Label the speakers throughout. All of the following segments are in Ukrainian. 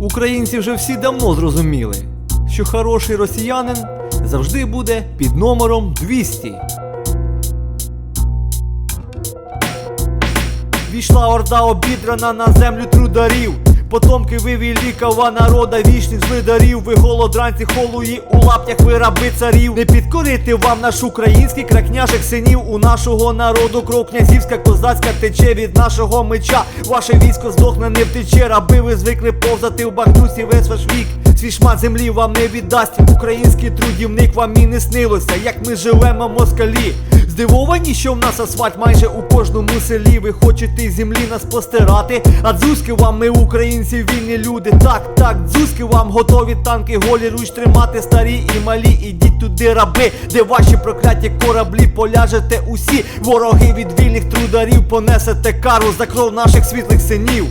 Speaker 1: Українці вже всі давно зрозуміли, що хороший росіянин завжди буде під номером 200. Війшла орда обідрана на землю трударів. Потомки ви великого народа, вічних злидарів, ви голодранці холуї у лаптях ви раби царів. Не підкорити вам наш український кракняжих синів. У нашого народу кров князівська, козацька тече від нашого меча. Ваше військо здохне, не втече, раби ви звикли повзати в бахнюсі весь ваш вік. Свій шмат землі вам не віддасть. Український трудівник вам і не снилося, як ми живемо в москалі. Здивовані, що в нас асфальт майже у кожному селі. Ви хочете землі нас постирати. А дзузьки вам ми українці, вільні люди. Так, так, дзузьки вам готові танки, голі руч тримати, старі і малі. Ідіть туди, раби, де ваші прокляті кораблі поляжете усі. Вороги від вільних трударів понесете кару за кров наших світлих синів.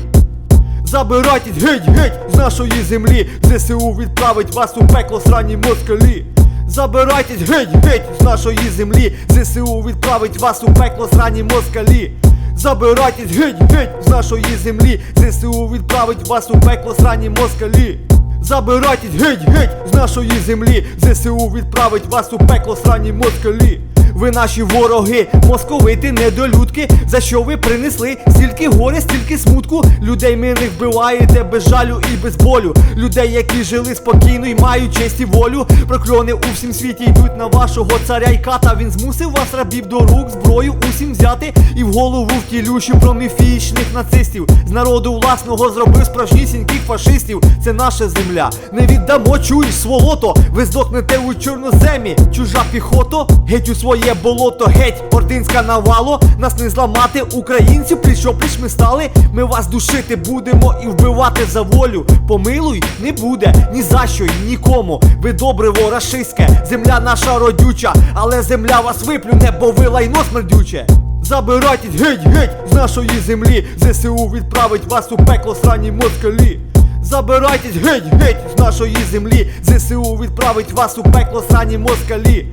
Speaker 1: Забирайтесь геть, геть з нашої землі. ЗСУ відправить вас у пекло срані москалі. Забирайтесь геть, геть з нашої землі. ЗСУ відправить вас у пекло срані москалі. Забирайтесь геть, геть з нашої землі. ЗСУ відправить вас у пекло срані москалі. Забирайтесь геть, геть з нашої землі. ЗСУ відправить вас у пекло срані москалі. Ви наші вороги, московити, недолюдки. За що ви принесли стільки горя, стільки смутку? Людей мирних вбиваєте без жалю і без болю. Людей, які жили спокійно і мають честь і волю. Прокльони у всім світі йдуть на вашого царя й ката. Він змусив вас рабів до рук, зброю усім взяти і в голову втілющу проміфічних нацистів. З народу власного зробив справжнісіньких фашистів. Це наша земля. Не віддамо, чуєш, сволото. Ви здохнете у чорноземі. Чужа піхото, геть у своє болото, геть, ординська навало. Нас не зламати, українців, пліч опліч ми стали. Ми вас душити будемо і вбивати за волю. Помилуй не буде ні за що й нікому. Ви добриво рашистське, земля наша родюча, але земля вас виплюне, бо ви лайно смердюче. Забирайтесь геть, геть з нашої землі. ЗСУ відправить вас у пекло срані москалі. Забирайтесь геть, геть з нашої землі. ЗСУ відправить вас у пекло срані москалі.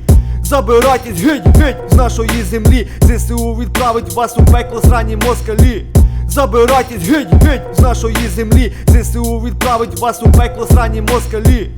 Speaker 1: Забирайтесь геть, геть з нашої землі. ЗСУ відправить вас у пекло срані москалі. Забирайтесь геть, геть з нашої землі. ЗСУ відправить вас у пекло срані москалі.